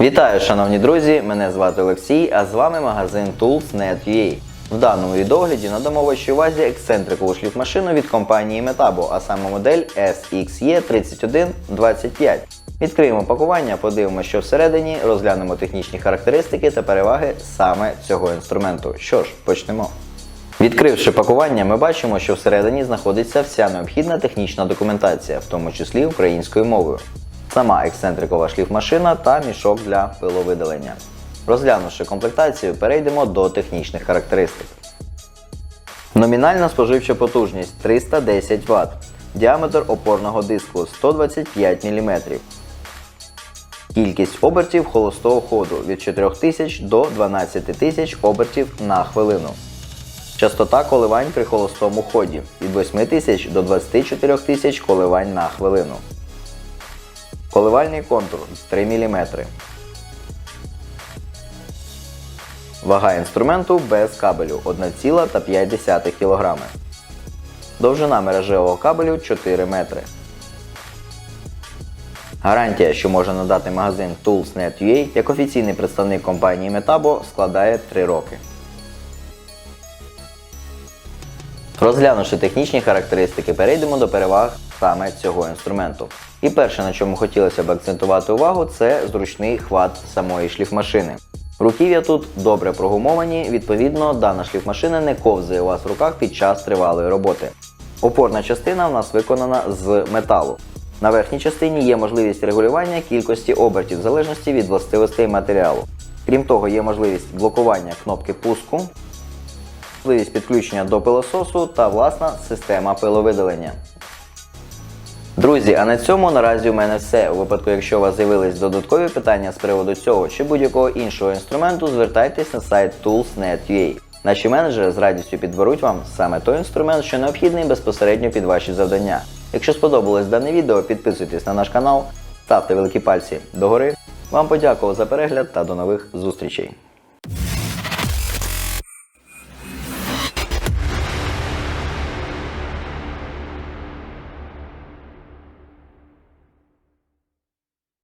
Вітаю, шановні друзі! Мене звати Олексій, а з вами магазин Tools.net.ua. В даному відогляді надамо вашій увазі ексцентрикову шліфмашину від компанії Metabo, а саме модель SXE3125. Відкриємо пакування, подивимося, що всередині, розглянемо технічні характеристики та переваги саме цього інструменту. Що ж, почнемо. Відкривши пакування, ми бачимо, що всередині знаходиться вся необхідна технічна документація, в тому числі українською мовою. Сама ексцентрикова шліфмашина та мішок для пиловидалення. Розглянувши комплектацію, перейдемо до технічних характеристик. Номінальна споживча потужність 310 Вт. Діаметр опорного диску 125 мм. Кількість обертів холостого ходу від 4000 до 12000 обертів на хвилину. Частота коливань при холостому ході від 8000 до 24000 коливань на хвилину. Коливальний контур 3 мм. Вага інструменту без кабелю 1,5 кг. Довжина мережевого кабелю 4 метри. Гарантія, що може надати магазин Tools.net.ua як офіційний представник компанії Metabo, складає 3 роки. Розглянувши технічні характеристики, перейдемо до переваг саме цього інструменту. І перше, на чому хотілося б акцентувати увагу, це зручний хват самої шліфмашини. Руків'я тут добре прогумовані, відповідно, дана шліфмашина не ковзає у вас в руках під час тривалої роботи. Опорна частина в нас виконана з металу. На верхній частині є можливість регулювання кількості обертів в залежності від властивостей матеріалу. Крім того, є можливість блокування кнопки пуску, можливість підключення до пилососу та власна система пиловидалення. Друзі, а на цьому наразі у мене все. У випадку, якщо у вас з'явились додаткові питання з приводу цього чи будь-якого іншого інструменту, звертайтесь на сайт tools.net.ua. Наші менеджери з радістю підберуть вам саме той інструмент, що необхідний безпосередньо під ваші завдання. Якщо сподобалось дане відео, підписуйтесь на наш канал, ставте великі пальці догори. Вам подякував за перегляд та до нових зустрічей.